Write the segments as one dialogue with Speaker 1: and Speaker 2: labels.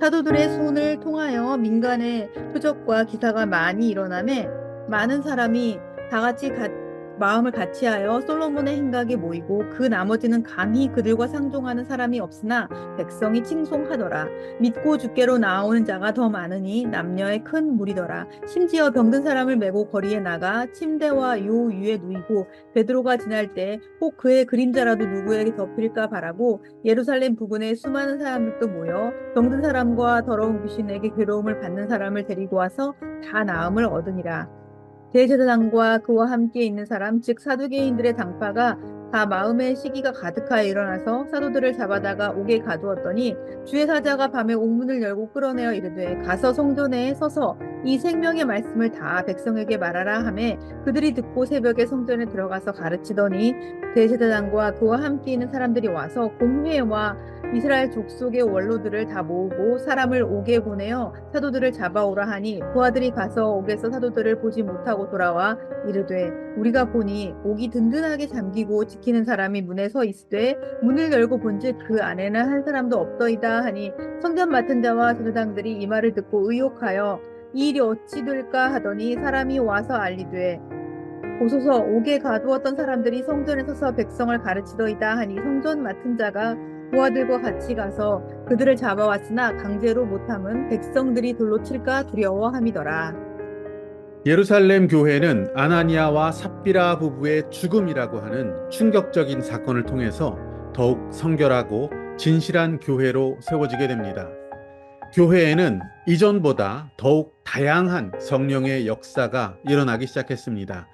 Speaker 1: 사도들의 손을 통하여 민간의 표적과 기사가 많이 일어나매 많은 사람이 다 같이 가- 마음을 같이하여 솔로몬의 행각에 모이고 그 나머지는 감히 그들과 상종하는 사람이 없으나 백성이 칭송하더라. 믿고 주께로 나오는 자가 더 많으니 남녀의 큰 무리더라. 심지어 병든 사람을 메고 거리에 나가 침대와 요 위에 누이고 베드로가 지날 때 혹 그의 그림자라도 누구에게 덮일까 바라고 예루살렘 부근에 수많은 사람들도 모여 병든 사람과 더러운 귀신에게 괴로움을 받는 사람을 데리고 와서 다 나음을 얻으니라. 대제사장과 그와 함께 있는 사람 즉 사두개인들의 당파가 다 마음의 시기가 가득하여 일어나서 사도들을 잡아다가 옥에 가두었더니 주의 사자가 밤에 옥문을 열고 끌어내어 이르되 가서 성전에 서서 이 생명의 말씀을 다 백성에게 말하라 하매 그들이 듣고 새벽에 성전에 들어가서 가르치더니 대제사장과 그와 함께 있는 사람들이 와서 공회와 이스라엘 족속의 원로들을 다 모으고 사람을 옥에 보내어 사도들을 잡아오라 하니 그 아들이 가서 옥에서 사도들을 보지 못하고 돌아와 이르되 우리가 보니 옥이 든든하게 잠기고 지키는 사람이 문에 서 있으되 문을 열고 본즉 그 안에는 한 사람도 없더이다 하니 성전 맡은 자와 제사장들이 이 말을 듣고 의혹하여 이 일이 어찌 될까 하더니 사람이 와서 알리되 보소서 옥에 가두었던 사람들이 성전에 서서 백성을 가르치더이다 하니 성전 맡은 자가 부하들과 같이 가서 그들을 잡아왔으나 강제로 못함은 백성들이 돌로 칠까 두려워함이더라.
Speaker 2: 예루살렘 교회는 아나니아와 삽비라 부부의 죽음이라고 하는 충격적인 사건을 통해서 더욱 성결하고 진실한 교회로 세워지게 됩니다. 교회에는 이전보다 더욱 다양한 성령의 역사가 일어나기 시작했습니다.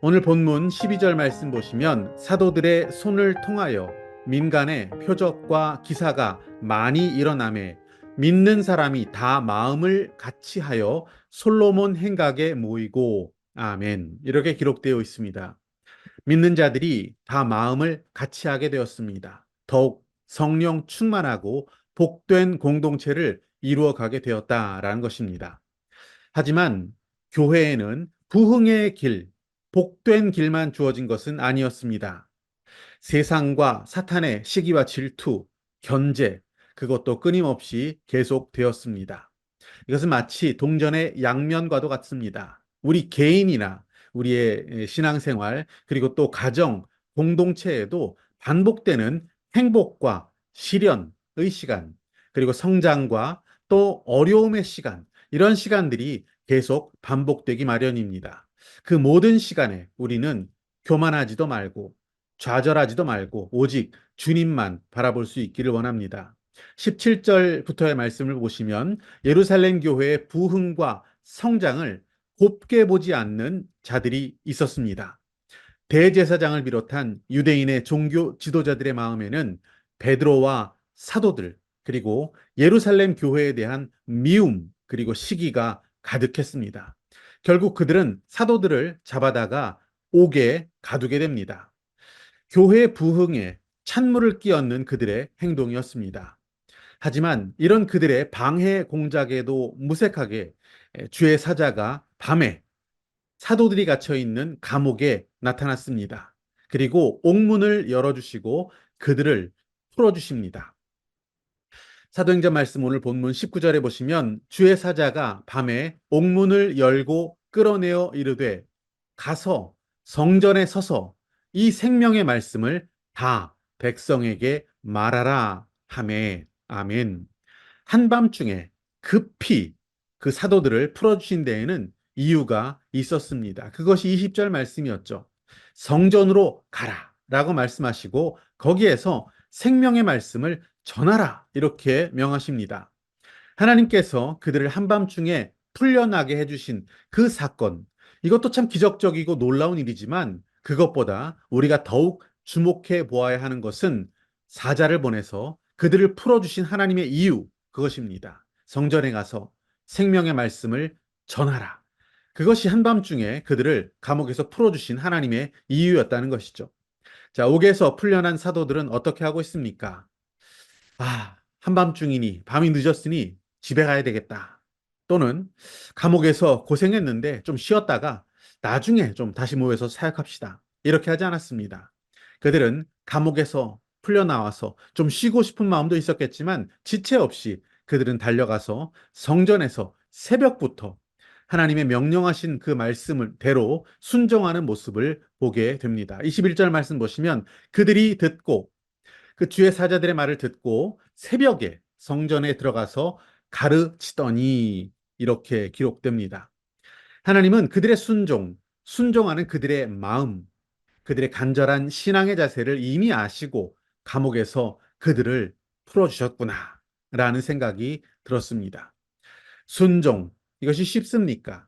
Speaker 2: 오늘 본문 12절 말씀 보시면 사도들의 손을 통하여 민간의 표적과 기사가 많이 일어남에 믿는 사람이 다 마음을 같이 하여 솔로몬 행각에 모이고 아멘 이렇게 기록되어 있습니다. 믿는 자들이 다 마음을 같이 하게 되었습니다. 더욱 성령 충만하고 복된 공동체를 이루어 가게 되었다라는 것입니다. 하지만 교회에는 부흥의 길, 복된 길만 주어진 것은 아니었습니다. 세상과 사탄의 시기와 질투, 견제, 그것도 끊임없이 계속되었습니다. 이것은 마치 동전의 양면과도 같습니다. 우리 개인이나 우리의 신앙생활, 그리고 또 가정, 공동체에도 반복되는 행복과 시련의 시간, 그리고 성장과 또 어려움의 시간, 이런 시간들이 계속 반복되기 마련입니다. 그 모든 시간에 우리는 교만하지도 말고 좌절하지도 말고 오직 주님만 바라볼 수 있기를 원합니다. 17절부터의 말씀을 보시면 예루살렘 교회의 부흥과 성장을 곱게 보지 않는 자들이 있었습니다. 대제사장을 비롯한 유대인의 종교 지도자들의 마음에는 베드로와 사도들 그리고 예루살렘 교회에 대한 미움 그리고 시기가 가득했습니다. 결국 그들은 사도들을 잡아다가 옥에 가두게 됩니다. 교회 부흥에 찬물을 끼얹는 그들의 행동이었습니다. 하지만 이런 그들의 방해 공작에도 무색하게 주의 사자가 밤에 사도들이 갇혀 있는 감옥에 나타났습니다. 그리고 옥문을 열어주시고 그들을 풀어주십니다. 사도행전 말씀 오늘 본문 19절에 보시면 주의 사자가 밤에 옥문을 열고 끌어내어 이르되 가서 성전에 서서 이 생명의 말씀을 다 백성에게 말하라 하매 아멘. 한밤중에 급히 그 사도들을 풀어주신 데에는 이유가 있었습니다. 그것이 20절 말씀이었죠. 성전으로 가라 라고 말씀하시고 거기에서 생명의 말씀을 전하라 이렇게 명하십니다. 하나님께서 그들을 한밤중에 풀려나게 해주신 그 사건 이것도 참 기적적이고 놀라운 일이지만 그것보다 우리가 더욱 주목해 보아야 하는 것은 사자를 보내서 그들을 풀어주신 하나님의 이유 그것입니다. 성전에 가서 생명의 말씀을 전하라. 그것이 한밤중에 그들을 감옥에서 풀어주신 하나님의 이유였다는 것이죠. 자, 옥에서 풀려난 사도들은 어떻게 하고 있습니까? 아, 한밤중이니 밤이 늦었으니 집에 가야 되겠다. 또는 감옥에서 고생했는데 좀 쉬었다가 나중에 좀 다시 모여서 사역합시다. 이렇게 하지 않았습니다. 그들은 감옥에서 풀려나와서 좀 쉬고 싶은 마음도 있었겠지만 지체 없이 그들은 달려가서 성전에서 새벽부터 하나님의 명령하신 그 말씀을 대로 순종하는 모습을 보게 됩니다. 21절 말씀 보시면 그들이 듣고 그 주의 사자들의 말을 듣고 새벽에 성전에 들어가서 가르치더니 이렇게 기록됩니다. 하나님은 그들의 순종, 순종하는 그들의 마음, 그들의 간절한 신앙의 자세를 이미 아시고 감옥에서 그들을 풀어주셨구나 라는 생각이 들었습니다. 순종, 이것이 쉽습니까?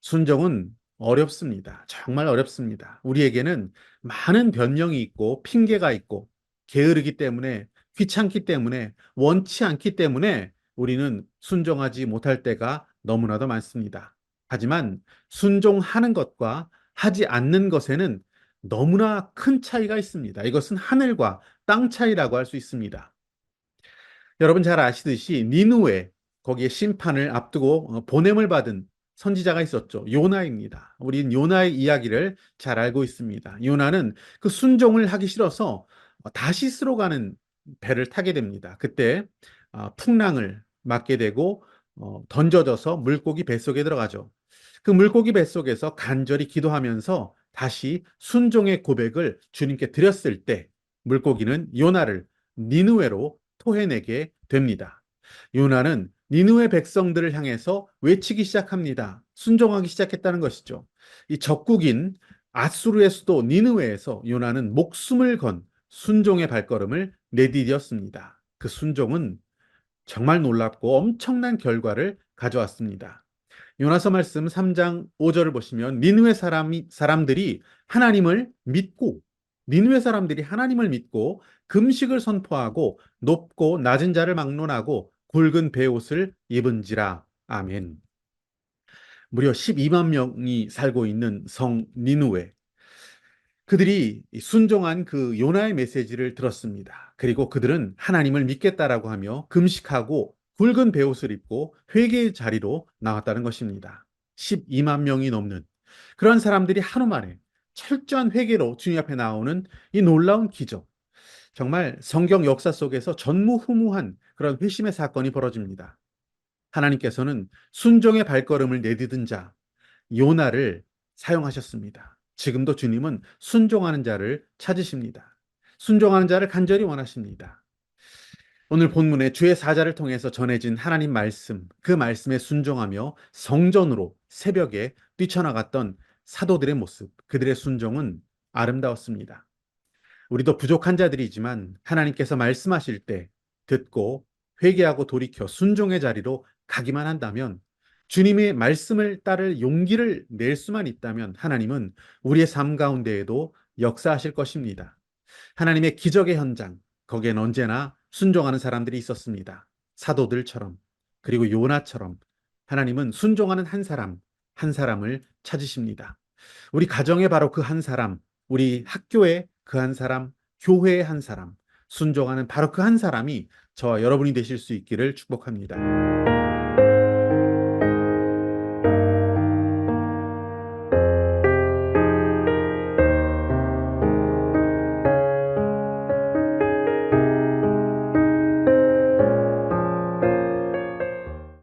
Speaker 2: 순종은 어렵습니다. 정말 어렵습니다. 우리에게는 많은 변명이 있고 핑계가 있고 게으르기 때문에 귀찮기 때문에 원치 않기 때문에 우리는 순종하지 못할 때가 너무나도 많습니다. 하지만 순종하는 것과 하지 않는 것에는 너무나 큰 차이가 있습니다. 이것은 하늘과 땅 차이라고 할 수 있습니다. 여러분 잘 아시듯이 니누에 거기에 심판을 앞두고 어, 보냄을 받은 선지자가 있었죠. 요나입니다. 우린 요나의 이야기를 잘 알고 있습니다. 요나는 그 순종을 하기 싫어서 어, 다시스로 가는 배를 타게 됩니다. 그때 어, 풍랑을 맞게 되고 던져져서 물고기 뱃속에 들어가죠. 그 물고기 뱃속에서 간절히 기도하면서 다시 순종의 고백을 주님께 드렸을 때 물고기는 요나를 니누에로 토해내게 됩니다. 요나는 니누의 백성들을 향해서 외치기 시작합니다. 순종하기 시작했다는 것이죠. 이 적국인 아수르의 수도 니누에에서 요나는 목숨을 건 순종의 발걸음을 내디뎠습니다. 그 순종은 정말 놀랍고 엄청난 결과를 가져왔습니다. 요나서 말씀 3장 5절을 보시면 니누의 사람이 사람들이 하나님을 믿고 니누의 사람들이 하나님을 믿고 금식을 선포하고 높고 낮은 자를 막론하고 굵은 베옷을 입은지라. 아멘. 무려 12만 명이 살고 있는 성 니누에. 그들이 순종한 그 요나의 메시지를 들었습니다. 그리고 그들은 하나님을 믿겠다라고 하며 금식하고 굵은 베옷을 입고 회개의 자리로 나왔다는 것입니다. 12만 명이 넘는 그런 사람들이 하루 만에 철저한 회개로 주님 앞에 나오는 이 놀라운 기적. 정말 성경 역사 속에서 전무후무한 그런 회심의 사건이 벌어집니다. 하나님께서는 순종의 발걸음을 내디딘 자, 요나를 사용하셨습니다. 지금도 주님은 순종하는 자를 찾으십니다. 순종하는 자를 간절히 원하십니다. 오늘 본문에 주의 사자를 통해서 전해진 하나님 말씀, 그 말씀에 순종하며 성전으로 새벽에 뛰쳐나갔던 사도들의 모습, 그들의 순종은 아름다웠습니다. 우리도 부족한 자들이지만 하나님께서 말씀하실 때 듣고 회개하고 돌이켜 순종의 자리로 가기만 한다면 주님의 말씀을 따를 용기를 낼 수만 있다면 하나님은 우리의 삶 가운데에도 역사하실 것입니다. 하나님의 기적의 현장, 거기엔 언제나 순종하는 사람들이 있었습니다. 사도들처럼, 그리고 요나처럼 하나님은 순종하는 한 사람, 한 사람을 찾으십니다. 우리 가정에 바로 그 한 사람, 우리 학교에 그 한 사람, 교회의 한 사람, 순종하는 바로 그 한 사람이 저와 여러분이 되실 수 있기를 축복합니다.